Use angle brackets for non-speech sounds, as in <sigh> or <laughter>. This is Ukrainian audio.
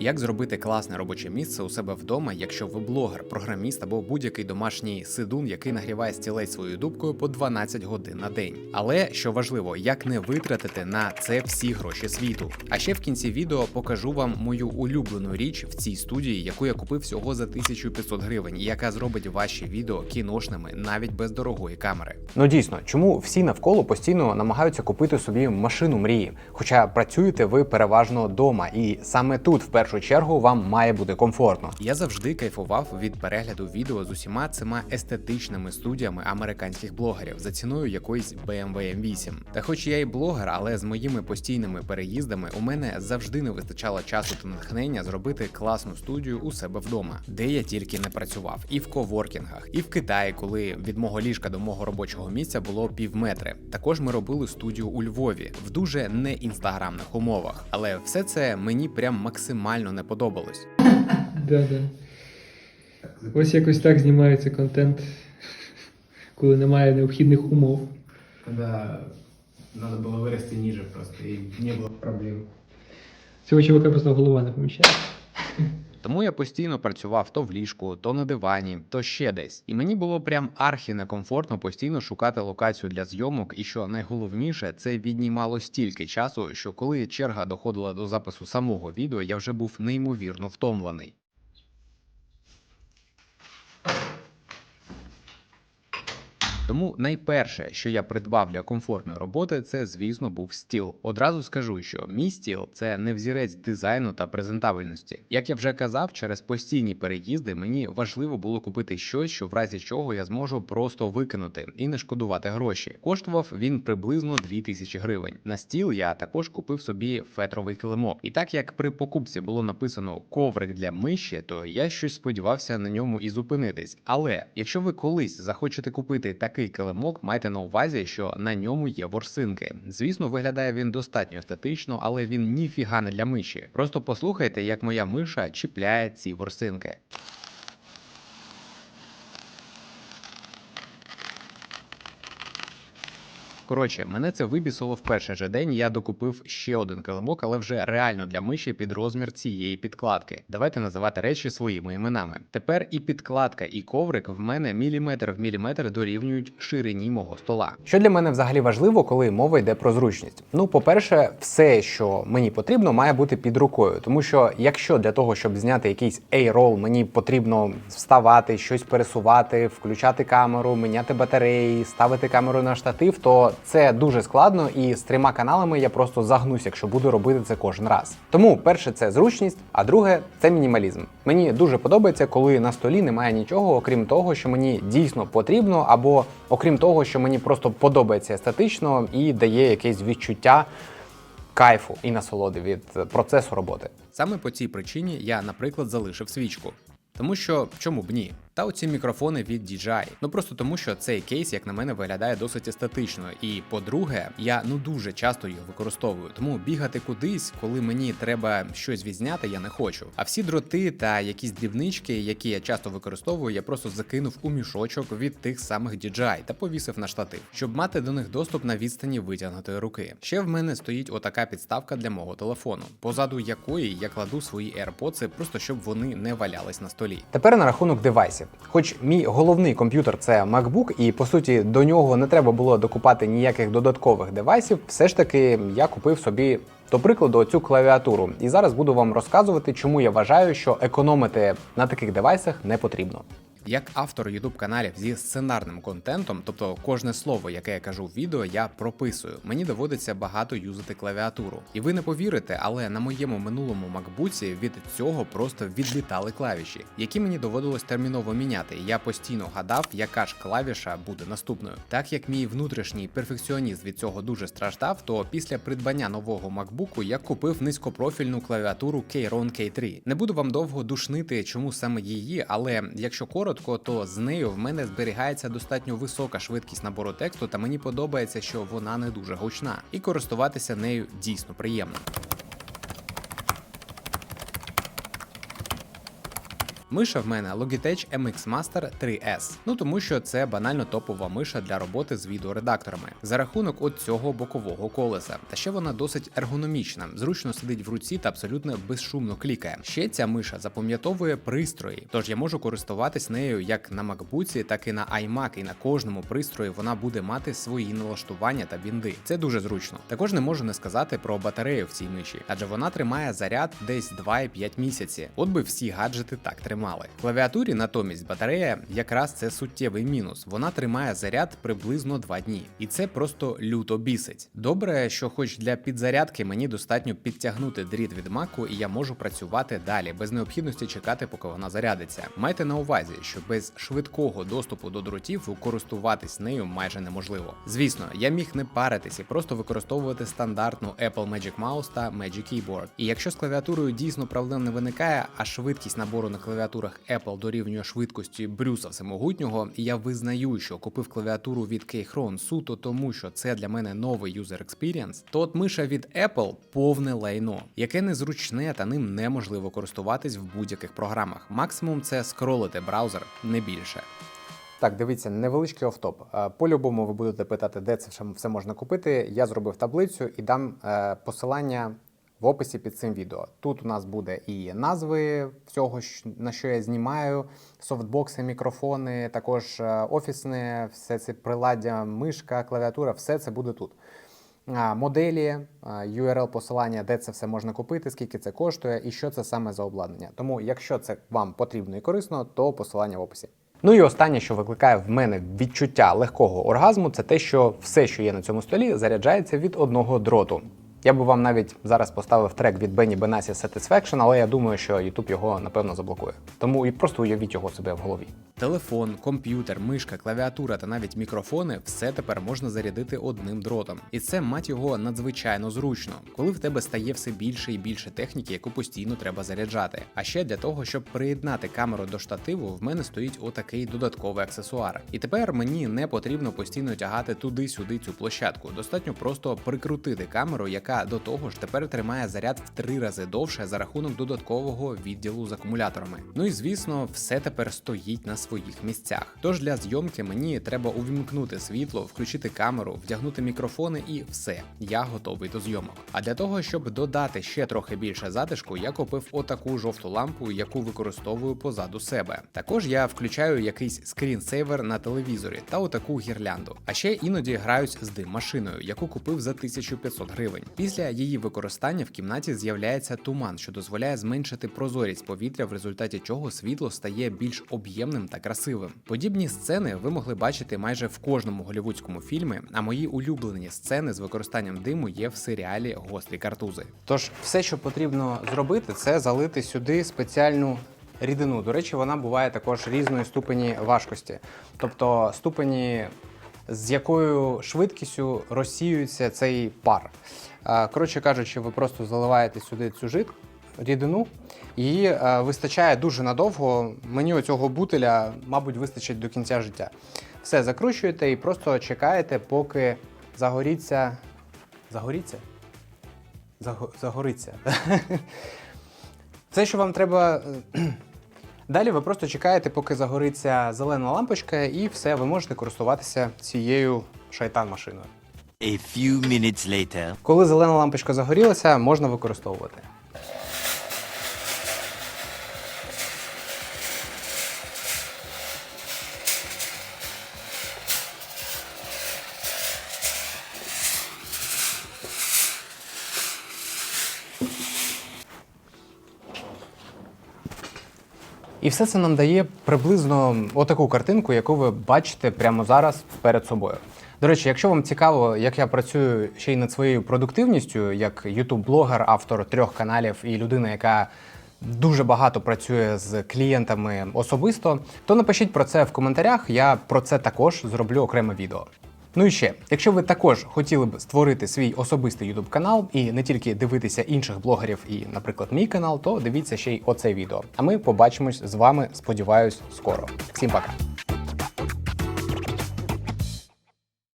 Як зробити класне робоче місце у себе вдома, якщо ви блогер, програміст або будь-який домашній сидун, який нагріває стілець своєю дубкою по 12 годин на день. Але що важливо, як не витратити на це всі гроші світу. А ще в кінці відео покажу вам мою улюблену річ в цій студії, яку я купив всього за 1500 гривень, яка зробить ваші відео кіношними навіть без дорогої камери. Ну дійсно, чому всі навколо постійно намагаються купити собі машину мрії? Хоча працюєте ви переважно вдома, і саме тут, в першу чергу, вам має бути комфортно. Я завжди кайфував від перегляду відео з усіма цими естетичними студіями американських блогерів за ціною якоїсь BMW M8. Та хоч я і блогер, але з моїми постійними переїздами у мене завжди не вистачало часу та натхнення зробити класну студію у себе вдома, де я тільки не працював, і в коворкінгах, і в Китаї, коли від мого ліжка до мого робочого місця було пів метри. Також ми робили студію у Львові в дуже не інстаграмних умовах, але все це мені прям максимально не подобалось. Да, да. Ось якось так знімається контент, коли немає необхідних умов. Когда надо было вырасти ниже просто, и не было проблем. Цього чувака просто голова не поміщає. Тому я постійно працював то в ліжку, то на дивані, то ще десь. І мені було прям архі некомфортно постійно шукати локацію для зйомок, і що найголовніше, це віднімало стільки часу, що коли черга доходила до запису самого відео, я вже був неймовірно втомлений. Тому найперше, що я придбав для комфортної роботи, це, звісно, був стіл. Одразу скажу, що мій стіл це не взірець дизайну та презентабельності. Як я вже казав, через постійні переїзди мені важливо було купити щось, що в разі чого я зможу просто викинути і не шкодувати гроші. Коштував він приблизно 2000 гривень. На стіл я також купив собі фетровий килимок. І так як при покупці було написано коврик для миші, то я щось сподівався на ньому і зупинитись. Але якщо ви колись захочете купити такий килимок, майте на увазі, що на ньому є ворсинки. Звісно, виглядає він достатньо естетично, але він ніфіга не для миші. Просто послухайте, як моя миша чіпляє ці ворсинки. Коротше, мене це вибісило в перший же день. Я докупив ще один килимок, але вже реально для миші під розмір цієї підкладки. Давайте називати речі своїми іменами. Тепер і підкладка, і коврик в мене міліметр в міліметр дорівнюють ширині мого стола. Що для мене взагалі важливо, коли мова йде про зручність? Ну, по-перше, все, що мені потрібно, має бути під рукою, тому що якщо для того, щоб зняти якийсь A-roll, мені потрібно вставати, щось пересувати, включати камеру, міняти батареї, ставити камеру на штатив, то це дуже складно, і з трьома каналами я просто загнусь, якщо буду робити це кожен раз. Тому перше це зручність, а друге це мінімалізм. Мені дуже подобається, коли на столі немає нічого, окрім того, що мені дійсно потрібно, або окрім того, що мені просто подобається естетично і дає якесь відчуття кайфу і насолоди від процесу роботи. Саме по цій причині я, наприклад, залишив свічку. Тому що чому б ні? Та оці мікрофони від DJI. Ну просто тому, що цей кейс, як на мене, виглядає досить естетично. І по-друге, я ну дуже часто його використовую. Тому бігати кудись, коли мені треба щось відзняти, я не хочу. А всі дроти та якісь дрібнички, які я часто використовую, я просто закинув у мішочок від тих самих DJI та повісив на штатив, щоб мати до них доступ на відстані витягнутої руки. Ще в мене стоїть отака підставка для мого телефону, позаду якої я кладу свої AirPods, просто щоб вони не валялись на столі. Тепер на рахунок девайсів. Хоч мій головний комп'ютер це MacBook, і по суті до нього не треба було докупати ніяких додаткових девайсів, все ж таки я купив собі. До прикладу, цю клавіатуру, і зараз буду вам розказувати, чому я вважаю, що економити на таких девайсах не потрібно. Як автор youtube каналів зі сценарним контентом, тобто кожне слово, яке я кажу в відео, я прописую. Мені доводиться багато юзати клавіатуру. І ви не повірите, але на моєму минулому макбуці від цього просто відлітали клавіші, які мені доводилось терміново міняти. Я постійно гадав, яка ж клавіша буде наступною. Так як мій внутрішній перфекціоніст від цього дуже страждав, то після придбання нового макбуку я купив низькопрофільну клавіатуру Keyron K3. Не буду вам довго душнити, чому саме її, але якщо коротко, то з нею в мене зберігається достатньо висока швидкість набору тексту, та мені подобається, що вона не дуже гучна, і користуватися нею дійсно приємно. Миша в мене Logitech MX Master 3S. Ну тому що це банально топова миша для роботи з відеоредакторами. За рахунок от цього бокового колеса. Та ще вона досить ергономічна, зручно сидить в руці та абсолютно безшумно клікає. Ще ця миша запам'ятовує пристрої, тож я можу користуватись нею як на MacBook, так і на iMac, і на кожному пристрої вона буде мати свої налаштування та бінди. Це дуже зручно. Також не можу не сказати про батарею в цій миші, адже вона тримає заряд десь 2,5 місяці. От би всі гаджети так тримали. В клавіатурі натомість батарея якраз це суттєвий мінус. Вона тримає заряд приблизно 2 дні, і це просто люто бісить. Добре, що хоч для підзарядки мені достатньо підтягнути дріт від маку, і я можу працювати далі без необхідності чекати, поки вона зарядиться. Майте на увазі, що без швидкого доступу до дротів користуватись нею майже неможливо. Звісно, я міг не паритись і просто використовувати стандартну Apple Magic Mouse та Magic Keyboard. І якщо з клавіатурою дійсно проблем не виникає, а швидкість набору на клавіатурах Apple дорівнює швидкості Брюса Всемогутнього, я визнаю, що купив клавіатуру від Keychron суто тому, що це для мене новий user experience, то от миша від Apple повне лайно, яке незручне та ним неможливо користуватись в будь-яких програмах. Максимум це скролити браузер, не більше. Так, дивіться, невеличкий офтоп. Е, По-любому ви будете питати, де це все- все можна купити. Я зробив таблицю і дам е, посилання в описі під цим відео. Тут у нас буде і назви всього, на що я знімаю, софтбокси, мікрофони, також е, офісне, все це приладдя, мишка, клавіатура, все це буде тут. Моделі, а, URL посилання, де це все можна купити, скільки це коштує і що це саме за обладнання. Тому, якщо це вам потрібно і корисно, то посилання в описі. Ну і останнє, що викликає в мене відчуття легкого оргазму, це те, що все, що є на цьому столі, заряджається від одного дроту. Я би вам навіть зараз поставив трек від Бенні Бенасі Satisfaction, але я думаю, що YouTube його напевно заблокує. Тому і просто уявіть його себе в голові. Телефон, комп'ютер, мишка, клавіатура та навіть мікрофони все тепер можна зарядити одним дротом. І це мать його надзвичайно зручно, коли в тебе стає все більше і більше техніки, яку постійно треба заряджати. А ще для того, щоб приєднати камеру до штативу, в мене стоїть отакий додатковий аксесуар. І тепер мені не потрібно постійно тягати туди-сюди цю площадку. Достатньо просто прикрутити камеру, яка до того ж тепер тримає заряд в три рази довше за рахунок додаткового відділу з акумуляторами. Ну і звісно, все тепер стоїть на своїх місцях. Тож для зйомки мені треба увімкнути світло, включити камеру, вдягнути мікрофони і все, я готовий до зйомок. А для того, щоб додати ще трохи більше затишку, я купив отаку жовту лампу, яку використовую позаду себе. Також я включаю якийсь скрінсейвер на телевізорі та отаку гірлянду. А ще іноді граюсь з дим машиною, яку купив за 1500 гривень. Після її використання в кімнаті з'являється туман, що дозволяє зменшити прозорість повітря, в результаті чого світло стає більш об'ємним та красивим. Подібні сцени ви могли бачити майже в кожному голівудському фільмі, а мої улюблені сцени з використанням диму є в серіалі Гострі картузи. Тож, все, що потрібно зробити, це залити сюди спеціальну рідину. До речі, вона буває також різної ступені важкості, тобто ступені. З якою швидкістю розсіюється цей пар. Е, Коротше кажучи, ви просто заливаєте сюди цю жид, рідину, її е, вистачає дуже надовго. Мені оцього бутиля, мабуть, вистачить до кінця життя. Все закручуєте і просто чекаєте, поки загоріться. Загоріться? Заго... Загориться. <laughs> Це, що вам треба. Далі ви просто чекаєте, поки загориться зелена лампочка, і все, ви можете користуватися цією шайтан-машиною. A few minutes later. Коли зелена лампочка загорілася, можна використовувати. І все це нам дає приблизно отаку картинку, яку ви бачите прямо зараз перед собою. До речі, якщо вам цікаво, як я працюю ще й над своєю продуктивністю, як ютуб-блогер, автор трьох каналів і людина, яка дуже багато працює з клієнтами особисто, то напишіть про це в коментарях. Я про це також зроблю окреме відео. Ну і ще, якщо ви також хотіли б створити свій особистий YouTube канал і не тільки дивитися інших блогерів і, наприклад, мій канал, то дивіться ще й оце відео. А ми побачимось з вами, сподіваюсь, скоро. Всім пока!